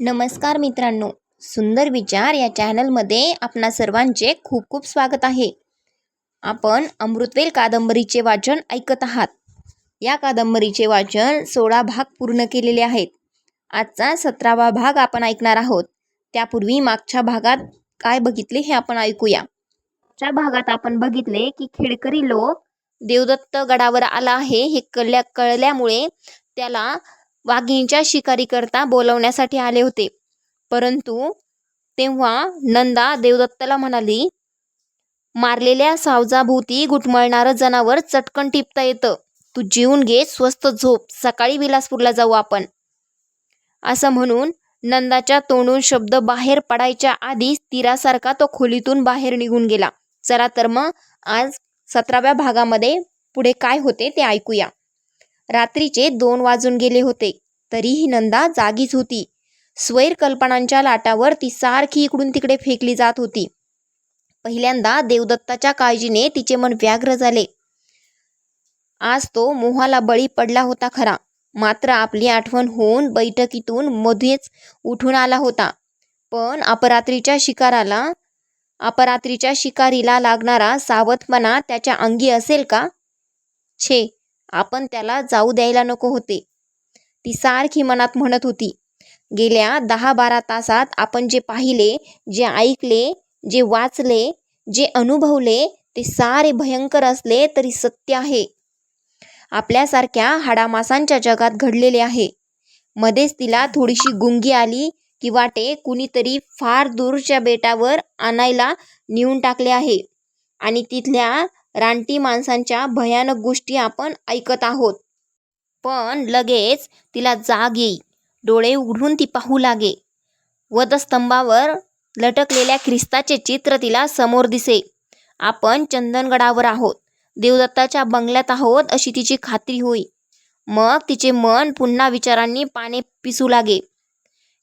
नमस्कार मित्रांनो. सुंदर विचार या चॅनलमध्ये आपणा सर्वांचे खूप खूप स्वागत आहे. आपण अमृतवेल कादंबरीचे वाचन ऐकत आहात. या कादंबरीचे वाचन सोळा भाग पूर्ण केलेले आहेत. आजचा सतरावा भाग आपण ऐकणार आहोत. त्यापूर्वी मागच्या भागात काय बघितले हे आपण ऐकूया. मागच्या भागात आपण बघितले की खेडकरी लोक देवदत्त गडावर आला आहे हे कळल्या कळल्यामुळे त्याला वाघिणीच्या शिकारीकरता बोलवण्यासाठी आले होते. परंतु तेव्हा नंदा देवदत्ताला म्हणाली मारलेल्या सावजाभोवती घुटमळणारं जनावर चटकन टिपता येतं. तू जीवन घे स्वस्त झोप. सकाळी विलासपूरला जाऊ आपण. असं म्हणून नंदाच्या तोंडून शब्द बाहेर पडायच्या आधीच तीरासारखा तो खोलीतून बाहेर निघून गेला. चला तर मग आज सतराव्या भागामध्ये पुढे काय होते ते ऐकूया. रात्रीचे दोन वाजून गेले होते. तरीही नंदा जागीच होती. स्वैर कल्पनांच्या लाटावर ती सारखी इकडून तिकडे फेकली जात होती. पहिल्यांदा देवदत्ताच्या काळजीने तिचे मन व्याघ्र झाले. आज तो मोहाला बळी पडला होता खरा. मात्र आपली आठवण होऊन बैठकीतून मध्येच उठून आला होता. पण अपरात्रीच्या शिकाराला अपरात्रीच्या शिकारीला लागणारा सावधपणा त्याच्या अंगी असेल का? छे. आपण त्याला जाऊ द्यायला नको होते. ती सारखी मनात म्हणत होती. गेल्या दहा बारा तासात आपण जे पाहिले जे ऐकले जे वाचले जे अनुभवले ते सारे भयंकर असले तरी सत्य आहे. आपल्यासारख्या हाडामासांच्या जगात घडलेले आहे. मध्येच तिला थोडीशी गुंगी आली की वाटे कुणीतरी फार दूरच्या बेटावर आणायला नेऊन टाकले आहे. आणि तिथल्या रानटी माणसांच्या भयानक गोष्टी आपण ऐकत आहोत. पण लगेच तिला जाग येई. डोळे उघडून ती पाहू लागे. वधस्तंभावर लटकलेल्या ख्रिस्ताचे चित्र तिला समोर दिसे. आपण चंदनगडावर आहोत. देवदत्ताच्या बंगल्यात आहोत अशी तिची खात्री होई. मग तिचे मन पुन्हा विचारांनी पाने पिसू लागे.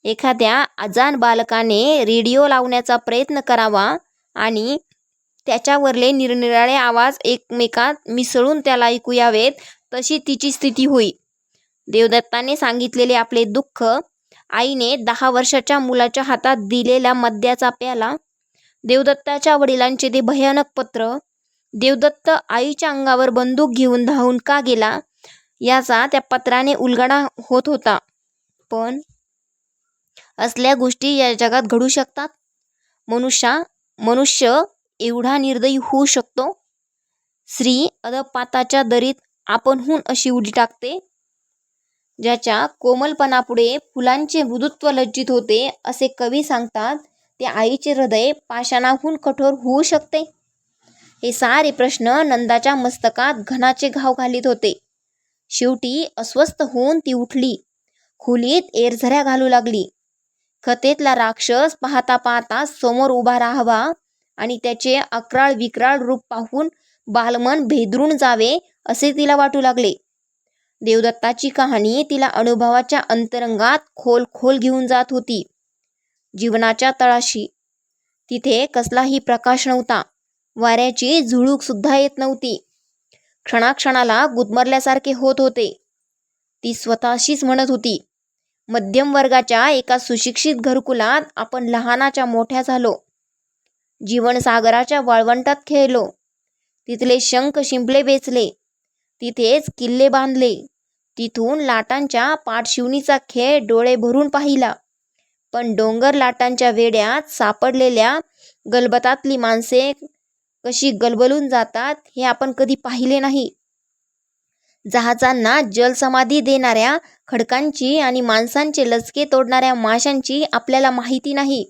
एखाद्या अजान बालकाने रेडिओ लावण्याचा प्रयत्न करावा आणि त्याच्यावरले निरनिराळे आवाज एकमेकात मिसळून त्याला ऐकू यावेत तशी तिची स्थिती होई. देवदत्ताने सांगितलेले आपले दुःख आईने दहा वर्षाच्या मुलाच्या हातात दिलेला मद्याचा प्याला. देवदत्ताच्या वडिलांचे ते भयानक पत्र देवदत्त आईच्या अंगावर बंदूक घेऊन धावून का गेला? याचा त्या पत्राने उलगडा होत होता. पण असल्या गोष्टी या जगात घडू शकतात. मनुष्या मनुष्य एवढा निर्दयी होऊ शकतो? स्त्री अदपाताच्या दरीत आपणहून अशी उडी टाकते ज्याच्या कोमलपणापुढे फुलांचे मृदुत्व लज्जित होते असे कवी सांगतात ते आईचे हृदय पाषाणाहून कठोर होऊ शकते? हे सारे प्रश्न नंदाच्या मस्तकात घनाचे घाव घालीत होते. शेवटी अस्वस्थ होऊन ती उठली खोलीत एरझऱ्या घालू लागली. कथेतला राक्षस पाहता पाहता समोर उभा राहावा आणि त्याचे अक्राळ विक्राळ रूप पाहून बालमन भेदरून जावे असे तिला वाटू लागले. देवदत्ताची कहाणी तिला अनुभवाच्या अंतरंगात खोल खोल घेऊन जात होती. जीवनाच्या तळाशी. तिथे कसलाही प्रकाश नव्हता. वाऱ्याची झुळूक सुद्धा येत नव्हती. क्षणाक्षणाला गुदमरल्यासारखे होत होते. ती स्वतःशीच म्हणत होती मध्यम वर्गाच्या एका सुशिक्षित घरकुलात आपण लहानाच्या मोठ्या झालो. जीवनसागराच्या वाळवंटात खेळलो. तिथले शंख शिंपले वेचले तिथेच किल्ले बांधले. तिथून लाटांच्या पाठशिवणीचा खेळ डोळे भरून पाहिला. पण डोंगर लाटांच्या वेड्यात सापडलेल्या गलबतातली माणसे कशी गलबलून जातात हे आपण कधी पाहिले नाही. जहाजांना जलसमाधी देणाऱ्या खडकांची आणि माणसांचे लचके तोडणाऱ्या माशांची आपल्याला माहिती नाही.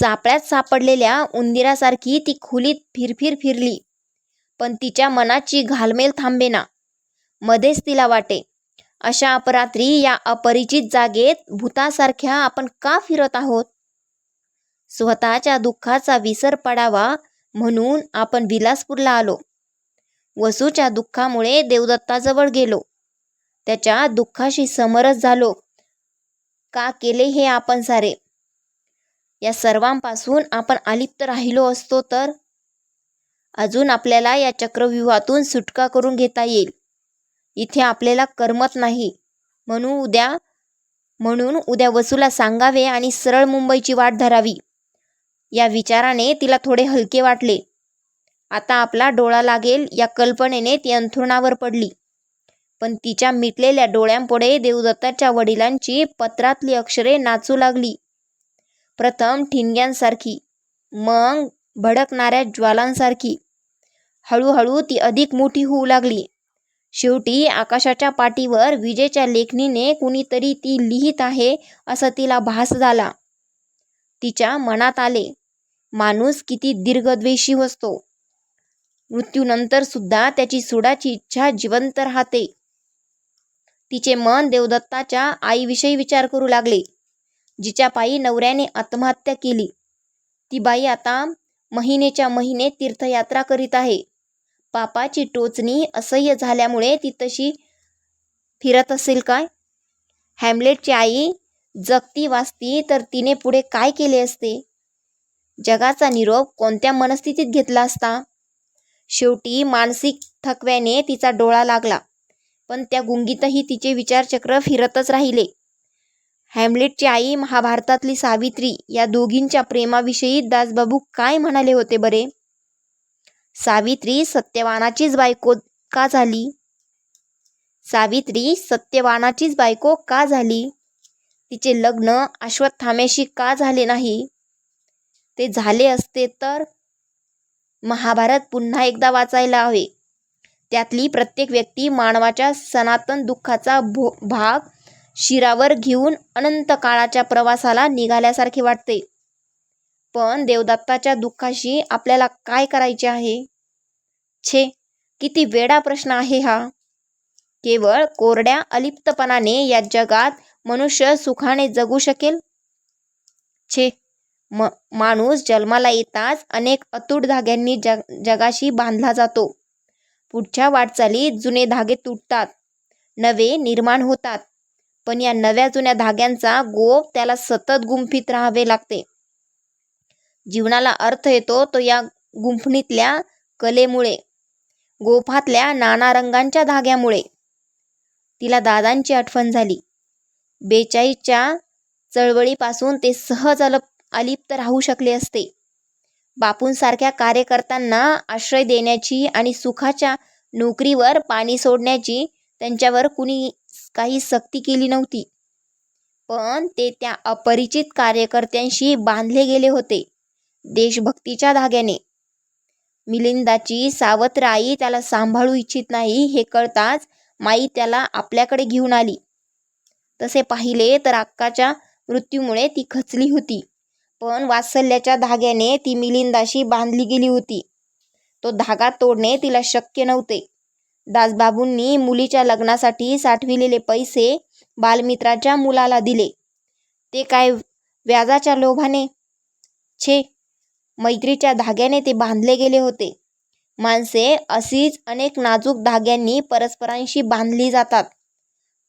सापळ्यात सापडलेल्या उंदिरासारखी ती खुलीत फिरफिर फिरली. पण तिच्या मनाची घालमेल थांबेना. मध्येच तिला वाटे. अशा अपरात्री या अपरिचित जागेत भूतासारख्या आपण का फिरत आहोत? स्वतःच्या दुःखाचा विसर पडावा म्हणून आपण विलासपूरला आलो. वसूच्या दुःखामुळे देवदत्ताजवळ गेलो. त्याच्या दुःखाशी समरस झालो. का केले हे आपण सारे? या सर्वांपासून आपण अलिप्त राहिलो असतो तर? अजून आपल्याला या चक्रव्यूहातून सुटका करून घेता येईल. इथे आपल्याला करमत नाही. म्हणून उद्या म्हणून उद्या वसूला सांगावे आणि सरळ मुंबईची वाट धरावी. या विचाराने तिला थोडे हलके वाटले. आता आपला डोळा लागेल या कल्पनेने ती अंथरुणावर पडली. पण तिच्या मिटलेल्या डोळ्यांपुढे देवदत्ताच्या वडिलांची पत्रातली अक्षरे नाचू लागली. प्रथम ठिणग्यांसारखी मग भडकणाऱ्या ज्वालांसारखी. हळूहळू ती अधिक मोठी होऊ लागली. शेवटी आकाशाच्या पाटीवर विजेच्या लेखणीने कुणीतरी ती लिहित आहे असं तिला भास झाला. तिच्या मनात आले माणूस किती दीर्घद्वेषी असतो. मृत्यूनंतर सुद्धा त्याची सुडाची इच्छा जिवंत राहते. तिचे मन देवदत्ताच्या आईविषयी विचार करू लागले. जिच्या पायी नवऱ्याने आत्महत्या केली. ती बाई आता महिनेच्या महिने तीर्थयात्रा करीत आहे. पापाची टोचणी असह्य झाल्यामुळे ती तशी फिरत असेल काय? हॅमलेटची आई जगती वाचती तर तिने पुढे काय केले असते? जगाचा निरोप कोणत्या मनस्थितीत घेतला असता? शेवटी मानसिक थकव्याने तिचा डोळा लागला पण त्या गुंगीतही तिचे विचारचक्र फिरतच राहिले. हॅमलेटची आई महाभारतातली सावित्री या दोघींच्या प्रेमाविषयी दासबाबू काय म्हणाले होते बरे? सावित्री सत्यवानाचीच बायको का झाली? सावित्री सत्यवानाचीच बायको का झाली? तिचे लग्न अश्वत्थाम्याशी का झाले नाही? ते झाले असते तर? महाभारत पुन्हा एकदा वाचायला हवे. त्यातली प्रत्येक व्यक्ती मानवाच्या सनातन दुःखाचा भो भाग शिरावर घेऊन अनंत काळाच्या प्रवासाला निघाल्यासारखे वाटते. पण देवदत्ताच्या दुःखाशी आपल्याला काय करायचे आहे? छे किती वेडा प्रश्न आहे हा. केवळ कोरड्या अलिप्तपणाने या जगात मनुष्य सुखाने जगू शकेल? छे म माणूस जन्माला येताच अनेक अतूट धाग्यांनी जग जगाशी बांधला जातो. पुढच्या वाटचालीत जुने धागे तुटतात. नवे निर्माण होतात. पण या नव्या जुन्या धाग्यांचा गोप त्याला सतत गुंफीत राहावे लागते. जीवनाला अर्थ येतो तो या गुंफणीतल्या कलेमुळे गोफातल्या नाना रंगांच्या धाग्यामुळे. तिला दादांची आठवण झाली. बेचाळीसच्या चळवळीपासून ते सहज अलप अलिप्त राहू शकले असते. बापूंसारख्या कार्यकर्त्यांना आश्रय देण्याची आणि सुखाच्या नोकरीवर पाणी सोडण्याची त्यांच्यावर कुणी काही सक्ती केली नव्हती. पण ते त्या अपरिचित कार्यकर्त्यांशी बांधले गेले होते देशभक्तीच्या धाग्याने. मिलिंदाची सावत्र आई त्याला सांभाळू इच्छित नाही हे कळताच माई त्याला आपल्याकडे घेऊन आली. तसे पाहिले तर अक्काच्या मृत्यूमुळे ती खचली होती पण वात्सल्याच्या धाग्याने ती मिलिंदाशी बांधली गेली होती. तो धागा तोडणे तिला शक्य नव्हते. दासबाबूंनी मुलीच्या लग्नासाठी साठविलेले पैसे बालमित्राच्या मुलाला दिले. ते काय व्याजाच्या लोभाने? छे. मैत्रीच्या धाग्याने ते बांधले गेले होते. माणसे अशीच अनेक नाजूक धाग्यांनी परस्परांशी बांधली जातात.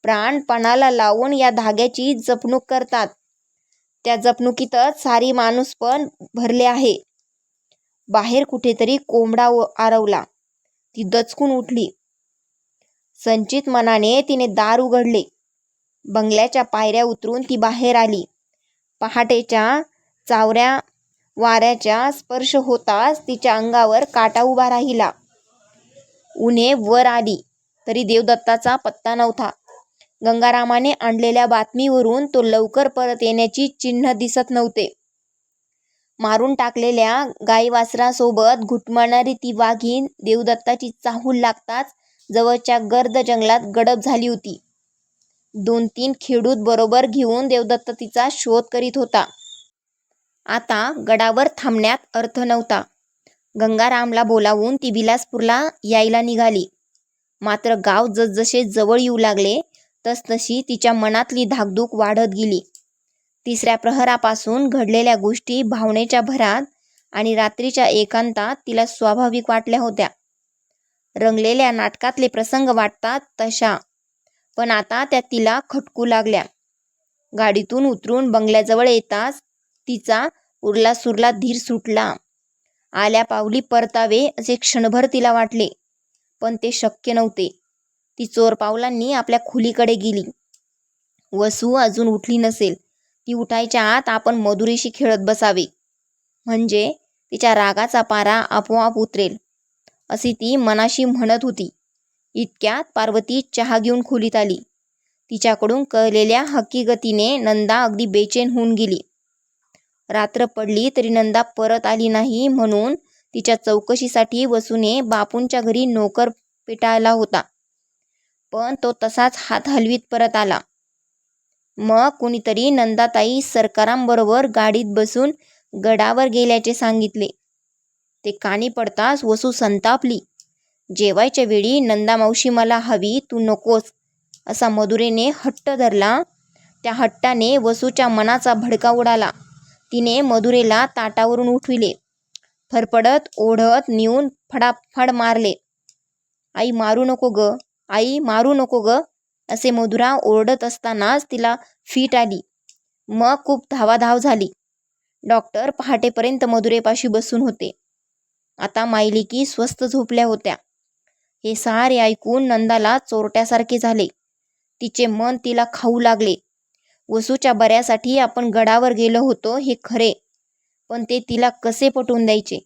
प्राणपणाला लावून या धाग्याची जपणूक करतात. त्या जपणुकीतच सारी माणूस पण भरले आहे. बाहेर कुठेतरी कोंबडा आरवला. ती दचकून उठली. संचित मनाने तिने दार उघडले. बंगल्याच्या पायऱ्या उतरून ती बाहेर आली. पहाटेच्या चावऱ्या वाऱ्याच्या स्पर्श होताच तिच्या अंगावर काटा उभा राहिला. उन्हे वर आली. तरी देवदत्ताचा पत्ता नव्हता. गंगारामाने आणलेल्या बातमीवरून तो लवकर परत येण्याची चिन्ह दिसत नव्हते. मारून टाकलेल्या गाईवासरासोबत घुटमळणारी ती वाघीण देवदत्ताची चाहूल लागताच जवळच्या गर्द जंगलात गडप झाली होती. दोन तीन खेडूत बरोबर घेऊन देवदत्त तिचा शोध करीत होता. आता गडावर थांबण्यात अर्थ नव्हता. गंगारामला बोलावून ती बिलासपूरला यायला निघाली. मात्र गाव जसजसे जवळ येऊ लागले तसतशी तिच्या मनातली धाकधूक वाढत गेली. तिसऱ्या प्रहरापासून घडलेल्या गोष्टी भावनेच्या भरात आणि रात्रीच्या एकांतात तिला स्वाभाविक वाटल्या होत्या. रंगलेल्या नाटकातले प्रसंग वाटतात तशा. पण आता त्या तिला खटकू लागल्या. गाडीतून उतरून बंगल्याजवळ येताच तिचा उरला सुरला धीर सुटला. आल्या पावली परतावे असे क्षणभर तिला वाटले पण ते शक्य नव्हते. ती चोर पावलांनी आपल्या खोलीकडे गेली. वसू अजून उठली नसेल. ती उठायच्या आत आपण मधुरीशी खेळत बसावे. म्हणजे तिच्या रागाचा पारा आपोआप उतरेल. अशी ती मनाशी म्हणत होती. इतक्यात पार्वती चहा घेऊन खोलीत आली. तिच्याकडून कळलेल्या हकीकतीने नंदा अगदी बेचैन होऊन गेली. रात्र पडली तरी नंदा परत आली नाही म्हणून तिच्या चौकशीसाठी वसूने बापूंच्या घरी नोकर पेटाळला होता. पण तो तसाच हात हलवीत परत आला. मग कुणीतरी नंदाताई सरकारांबरोबर गाडीत बसून गडावर गेल्याचे सांगितले. ते कानी पडताच वसू संतापली. जेवायच्या वेळी नंदा मावशी मला हवी तू नकोस. असा मधुरेने हट्ट धरला. त्या हट्टाने वसूच्या मनाचा भडका उडाला. तिने मधुरेला ताटावरून उठविले. फरफडत ओढत नेऊन फडाफड मारले. आई मारू नको ग. आई मारू नको ग. असे मधुरा ओरडत असतानाच तिला फीट आली. मग खूप धावाधाव झाली. डॉक्टर पहाटेपर्यंत मधुरेपाशी बसून होते. आता मायलिकी स्वस्त झोपल्या होत्या. हे सारे ऐकून नंदाला चोरट्यासारखे झाले. तिचे मन तिला खाऊ लागले. वसूच्या बऱ्यासाठी आपण गडावर गेलो होतो हे खरे पण ते तिला कसे पटवून द्यायचे?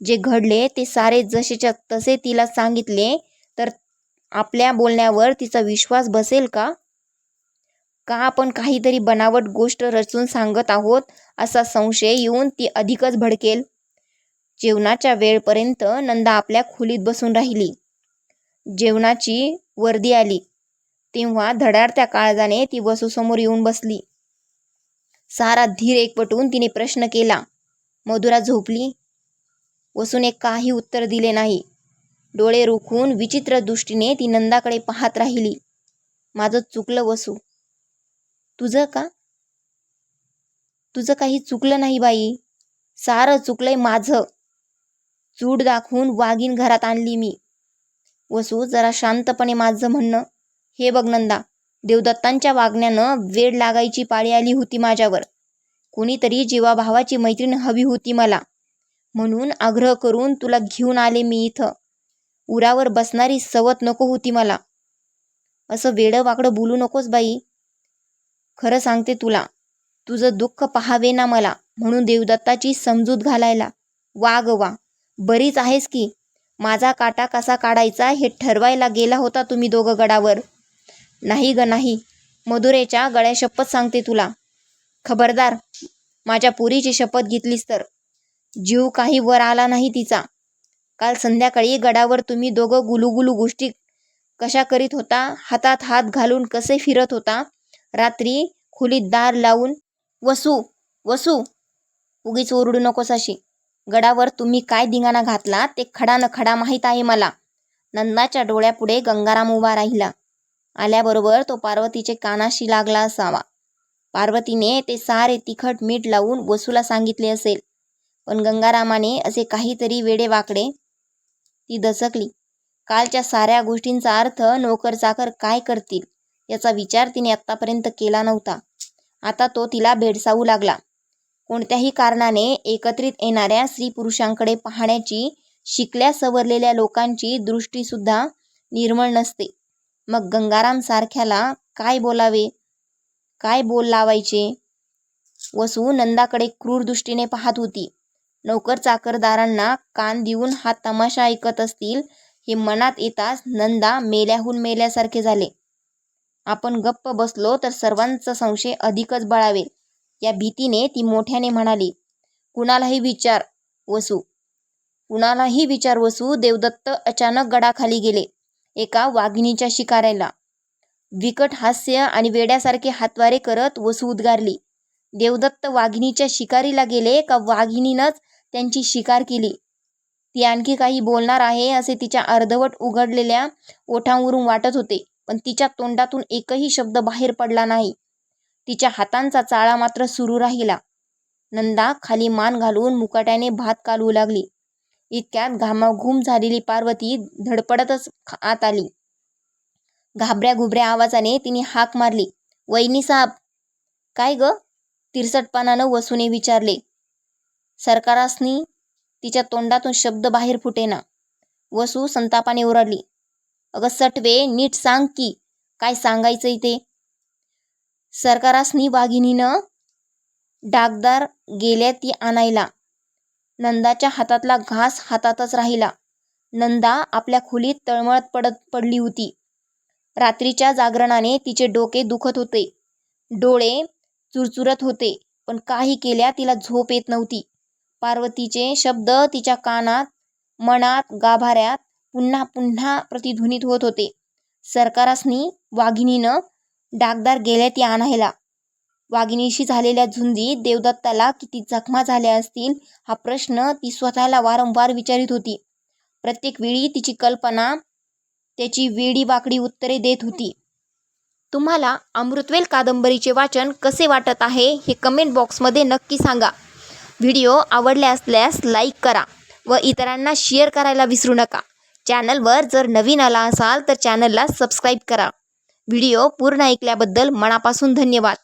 जे घडले ते सारे जसेच्या तसे तिला सांगितले तर आपल्या बोलण्यावर तिचा विश्वास बसेल का? का आपण काहीतरी बनावट गोष्ट रचून सांगत आहोत असा संशय येऊन ती अधिकच भडकेल? जेवणाच्या वेळपर्यंत नंदा आपल्या खोलीत बसून राहिली. जेवणाची वर्दी आली. तेव्हा धडाडत्या काळजाने ती वसूसमोर येऊन बसली. सारा धीर एकपटून तिने प्रश्न केला. मधुरा झोपली. वसूने काही उत्तर दिले नाही. डोळे रोखून विचित्र दृष्टीने ती नंदाकडे पाहत राहिली. माझं चुकलं वसू. तुझं का? तुझं काही चुकलं नाही बाई. सारं चुकलंय माझं. चूड दाखवून वाघीण घरात आणली मी. वसू जरा शांतपणे माझं म्हणणं. हे बघ नंदा देवदत्तांच्या वागण्यानं वेड लागायची पाळी आली होती माझ्यावर. कोणीतरी जीवाभावाची मैत्रीण हवी होती मला. म्हणून आग्रह करून तुला घेऊन आले मी इथं. उरावर बसणारी सवत नको होती मला. असं वेडं वाकडं बोलू नकोस बाई. खरं सांगते तुला तुझं दुःख पहावे ना मला म्हणून देवदत्ताची समजूत घालायला. वा ग वा बरीच आहेस की. माझा काटा कसा काढायचा हे ठरवायला गेला होता तुम्ही दोघं गडावर. नाही ग नाही. मधुरेच्या गळ्या शपथ सांगते तुला. खबरदार माझ्या पुरीची शपथ घेतलीस तर. जीव काही वर आला नाही तिचा. काल संध्याकाळी गडावर तुम्ही दोघं गुलुगुलू गोष्टी कशा करीत होता? हातात हात घालून कसे फिरत होता? रात्री खोलीत दार लावून वसू वसू उगीच ओरडू नकोस अशी. गडावर तुम्ही काय धिंगाणा घातला ते खडा न खडा माहीत आहे मला. नंदाच्या डोळ्यापुढे गंगाराम उभा राहिला. आल्याबरोबर तो पार्वतीचे कानाशी लागला असावा. पार्वतीने ते सारे तिखट मीठ लावून वसूला सांगितले असेल. पण गंगारामाने असे काहीतरी वेडे वाकडे ती दचकली. कालच्या साऱ्या गोष्टींचा अर्थ नोकर चाकर काय करतील याचा विचार तिने आत्तापर्यंत केला नव्हता. आता तो तिला भेडसावू लागला. कोणत्याही कारणाने एकत्रित येणाऱ्या स्त्री पुरुषांकडे पाहण्याची शिकल्या सवरलेल्या लोकांची दृष्टीसुद्धा निर्मळ नसते. मग गंगाराम सारख्याला काय बोलावे? काय बोल लावायचे? वसू नंदाकडे क्रूर दृष्टीने पाहत होती. नोकर चाकरदारांना कान देऊन हा तमाशा ऐकत असतील हे मनात येताच नंदा मेल्याहून मेल्यासारखे झाले. आपण गप्प बसलो तर सर्वांचा संशय अधिकच बळावेल या भीतीने ती मोठ्याने म्हणाली कुणालाही विचार वसू. कुणालाही विचार वसू देवदत्त अचानक गडाखाली गेले एका वाघिणीच्या शिकाऱ्याला. विकट हास्य आणि वेड्यासारखे हातवारे करत वसू उद्गारली. देवदत्त वाघिणीच्या शिकारीला गेले का वाघिणीनंच त्यांची शिकार केली. ती आणखी काही बोलणार आहे असे तिच्या अर्धवट उघडलेल्या ओठांवरून वाटत होते पण तिच्या तोंडातून एकही शब्द बाहेर पडला नाही. तिच्या हातांचा चाळा मात्र सुरू राहिला. नंदा खाली मान घालून मुकाट्याने भात कालवू लागली. इतक्यात घामाघूम झालेली पार्वती धडपडतच आत आली. घाबऱ्या घुबऱ्या आवाजाने तिने हाक मारली. वैनी साहेब काय ग? तिरसटपणानं वसूने विचारले. सरकारासनी तिच्या तोंडातून शब्द बाहेर फुटेना. वसू संतापाने ओरडली. अगं सटवे नीट सांग की काय सांगायचंय ते? सरकारासनी वाघिणीनं डागदार गेल्या ती आणायला. नंदाच्या हातातला घास हातातच राहिला. नंदा आपल्या खोलीत तळमळत पडत पडली होती. रात्रीच्या जागरणाने तिचे डोके दुखत होते. डोळे चुरचुरत होते पण काही केल्या तिला झोप येत नव्हती. पार्वतीचे शब्द तिच्या कानात मनात गाभाऱ्यात पुन्हा पुन्हा प्रतिध्वनित होत होते. सरकारासनी वाघिणीनं डागदार गेल्या या आणायला वाघिणीशी झालेल्या झुंजीत देवदत्ताला किती जखमा झाल्या असतील हा प्रश्न ती स्वतःला वारंवार विचारित होती. प्रत्येक वेळी तिची कल्पना त्याची वेडी वाकडी उत्तरे देत होती. तुम्हाला अमृतवेल कादंबरीचे वाचन कसे वाटत आहे हे कमेंट बॉक्समध्ये नक्की सांगा. व्हिडिओ आवडले असल्यास लाईक करा व इतरांना शेअर करायला विसरू नका. चॅनलवर जर नवीन आला असाल तर चॅनलला सबस्क्राईब करा. व्हिडिओ पूर्ण ऐकल्याबद्दल मनापासून धन्यवाद.